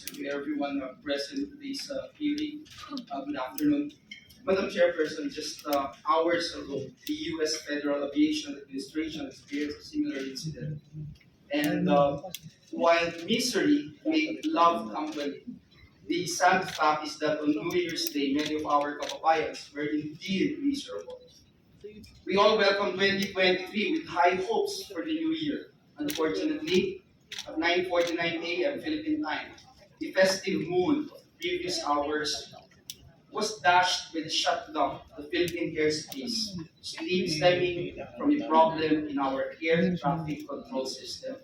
to everyone uh, present this uh, hearing. Uh, Good afternoon. Madam Chairperson, just uh, hours ago, the U.S. Federal Aviation Administration experienced a similar incident. And uh, while misery made love company, the sad fact is that on New Year's Day, many of our kababayans were indeed miserable. We all welcome 2023 with high hopes for the new year. Unfortunately, at 9.49 a.m. Philippine time, the festive mood of previous hours was dashed with the shutdown of the Philippine airspace, stemming from a problem in our air traffic control system.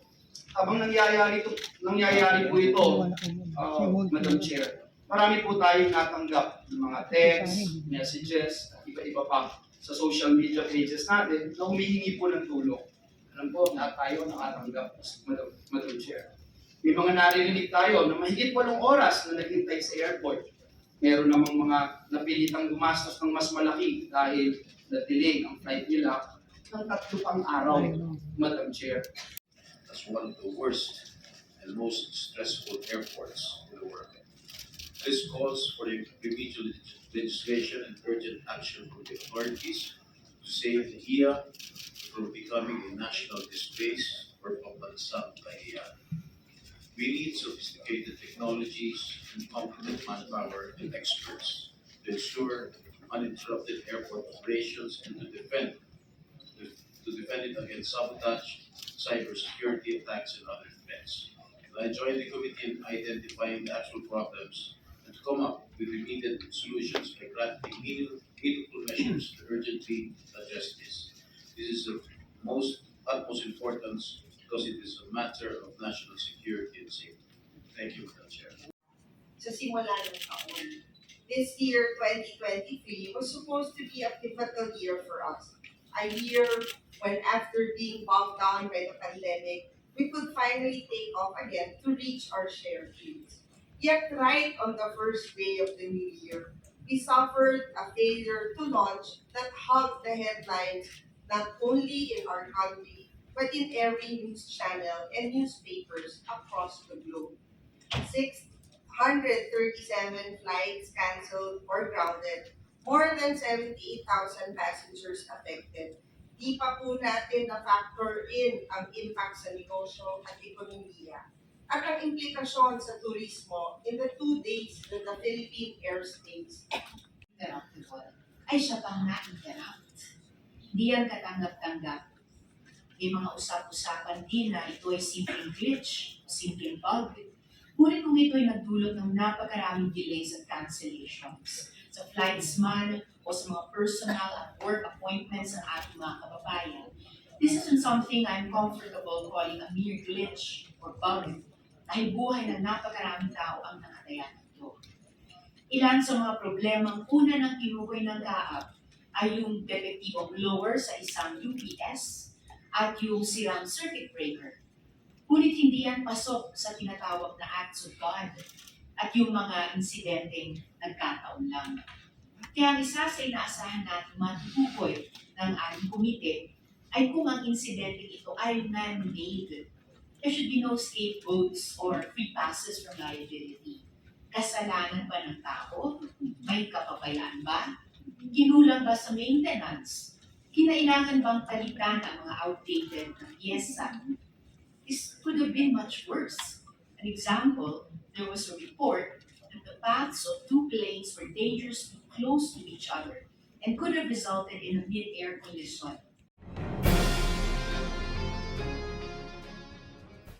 Habang nangyayari, to, nangyayari po ito, uh, Madam Chair, marami po tayong natanggap ng mga texts, messages, at iba-iba pa sa social media pages natin na humihingi po ng tulong. Alam po, lahat tayo nakatanggap, Madam, Madam Chair. May mga naririnig tayo na mahigit walong oras na naghintay sa airport. Meron namang mga napilitang gumastos ng mas malaki dahil na-delay ang flight nila ng tatlo pang araw, Madam Chair. as one of the worst and most stressful airports in the world. This calls for remedial legislation and urgent action from the authorities to save the IA from becoming a national disgrace or pambansang kahiyan. We need sophisticated technologies and competent manpower and experts to ensure uninterrupted airport operations and to defend to defend it against sabotage, cybersecurity attacks, and other threats. I joined the committee in identifying the actual problems and to come up with immediate solutions by crafting meaningful, measures to urgently address this. This is of most utmost importance because it is a matter of national security and safety. Thank you, Madam Chair. taon. This year, 2023, was supposed to be a pivotal year for us. A year when after being bogged down by the pandemic, we could finally take off again to reach our shared dreams. Yet right on the first day of the new year, we suffered a failure to launch that hugged the headlines not only in our country, but in every news channel and newspapers across the globe. Six 137 flights canceled or grounded, more than 78,000 passengers affected. Di pa po natin na-factor in ang impact sa negosyo at ekonomiya at ang implikasyon sa turismo in the two days na the Philippine airspace interruptible ay siya pang na-interrupt. Hindi yan katanggap-tanggap. May mga usap-usapan na ito ay simpleng glitch o simpleng bug. Ngunit kung ito ay nagdulot ng napakaraming delays at cancellations sa flights man o sa mga personal at work appointments ng ating mga kababayan, this isn't something I'm comfortable calling a mere glitch or bug dahil buhay na napakaraming tao ang nakataya nito. Ilan sa mga problemang una ng tinukoy ng GAAP ay yung depektibong blower sa isang UPS at yung sirang circuit breaker. Ngunit hindi yan pasok sa tinatawag na acts of God at yung mga insidenteng nagkataon lang. Kaya ang isa sa inaasahan natin matutukoy ng ating komite ay kung ang insidente ito ay man-made. There should be no scapegoats or free passes from liability kasalanan ba ng tao? May kapabayaan ba? Ginulang ba sa maintenance? Kinailangan bang palitan ang mga outdated na pyesa? This could have been much worse. An example, there was a report that the paths of two planes were dangerously close to each other and could have resulted in a mid-air collision